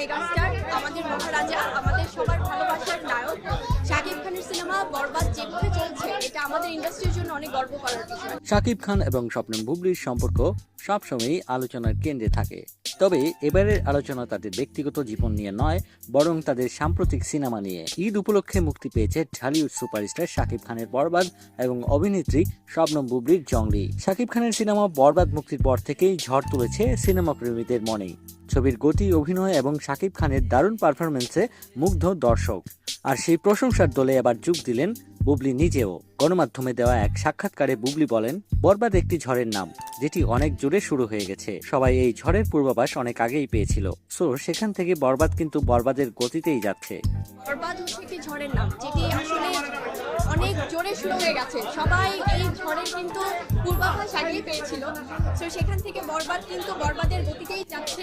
Megastar, আমাদের মহারাজা, আমাদের সবার ভালোবাসার নায়ক। শাকিব খানের সিনেমা বরবাদ যেভাবে চলছে, এটা আমাদের ইন্ডাস্ট্রির জন্য অনেক গর্ব করার বিষয়। শাকিব খান এবং স্বপ্নম বুবলির সম্পর্ক সবসময়ই আলোচনার কেন্দ্রে থাকে। তবে এবারের আলোচনা তাদের ব্যক্তিগত জীবন নিয়ে নয়, বরং তাদের সাম্প্রতিক সিনেমা নিয়ে। ঈদ উপলক্ষে মুক্তি পেয়েছে ঢালিউড সুপারস্টার শাকিব খানের বরবাদ এবং অভিনেত্রী শবনম বুবলির জংলি। শাকিব খানের সিনেমা বরবাদ মুক্তির পর থেকেই ঝড় তুলেছে সিনেমা প্রেমীদের মনে ছবির গতি, অভিনয় এবং শাকিব খানের দারুণ পারফরমেন্সে মুগ্ধ দর্শক। আর সেই প্রশংসার দলে এবার যোগ দিলেন বুবলি নিজেও। গণমাধ্যমে দেওয়া এক সাক্ষাৎকারে বুবলি বলেন, বরবাদ একটি ঝড়ের নাম, যেটি অনেক জোরে শুরু হয়ে গেছে। সবাই এই ঝড়ের পূর্বাভাস অনেক আগেই পেয়েছিল। সো সেখান থেকে বরবাদ কিন্তু বরবাদের গতিতেই যাচ্ছে। বরবাদ হচ্ছে একটি ঝড়ের নাম, যেটি আসলে শুরু হয়ে গেছে। সবাই এই ঝড়ের কিন্তু পূর্বাভাস আগেই পেয়েছিল। তো সেখান থেকে বরবাদ কিন্তু বরবাদের গতিতেই যাচ্ছে।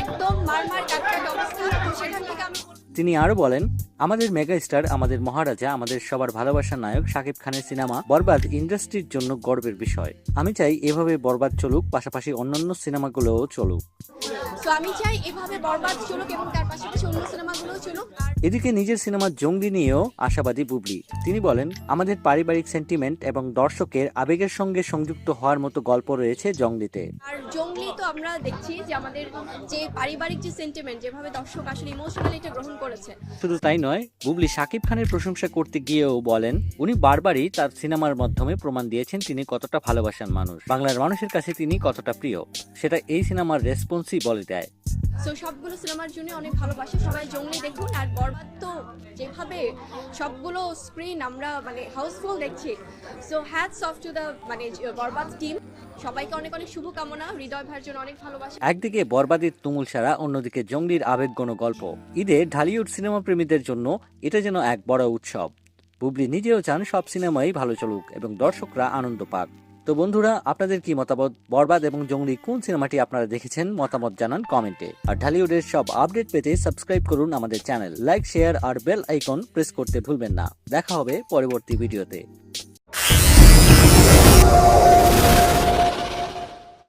একদম মারমার কাটকাট অবস্থা। তো সেখান থেকে আমি তিনি আরও বলেন, আমাদের মেগা স্টার আমাদের মহারাজা, আমাদের সবার ভালোবাসার নায়ক শাকিব খানের সিনেমা বরবাদ ইন্ডাস্ট্রির জন্য গর্বের বিষয়। আমি চাই এভাবে বরবাদ চলুক, পাশাপাশি অন্যান্য সিনেমাগুলোও চলুক। তো আমি চাই এভাবে বরবাদ চলুক এবং তার পাশাপাশি অন্য সিনেমাগুলোও চলুক। এদিকে নিজের সিনেমা জঙ্গি নিয়েও আশাবাদী বুবলি। তিনি বলেন আমাদের পারিবারিক সেন্টিমেন্ট এবং দর্শকের আবেগের সঙ্গে সংযুক্ত হওয়ার মতো গল্প রয়েছে জঙ্গলিতে। আর জঙ্গলি তো আমরা দেখছি যে আমাদের যে পারিবারিক যে সেন্টিমেন্ট যেভাবে দর্শক আসলে ইমোশনালি এটা গ্রহণ করেছে। শুধু তাই নয় বুবলি শাকিব খানের প্রশংসা করতে গিয়েও বলেন উনি বারবারই তার সিনেমার মাধ্যমে প্রমাণ দিয়েছেন তিনি কতটা ভালোবাসান মানুষ। বাংলার মানুষের কাছে তিনি কতটা প্রিয়। সেটা এই সিনেমার রেসপন্সই বলে সো সবগুলো সিনেমার জন্য অনেক ভালোবাসে। সবাই জঙ্গলি দেখুন আর বরবাদ তো যেভাবে সবগুলো স্ক্রিন আমরা মানে হাউসফুল দেখছি। So hats off to the মানে বরবাদ টিম সবাইকে অনেক অনেক শুভকামনা, হৃদয় ভাইয়ের জন্য অনেক ভালোবাসা। একদিকে বরবাদের তুমুল সারা, অন্যদিকে জঙ্গলির আবেগঘন গল্প। ঈদে ঢালিউড সিনেমা প্রেমীদের জন্য এটা যেন এক বড় উৎসব। বুবলি নিজেও চান সব সিনেমাই ভালো চলুক এবং দর্শকরা আনন্দ পাক। তো বন্ধুরা, আপনাদের কি মতামত? বরবাদ এবং জঙ্গলি কোন সিনেমাটি আপনারা দেখেছেন? মতামত জানান কমেন্টে। আর ঢালিউডের সব আপডেট পেতে সাবস্ক্রাইব করুন আমাদের চ্যানেল। লাইক, শেয়ার আর বেল আইকন প্রেস করতে ভুলবেন না। দেখা হবে পরবর্তী ভিডিওতে।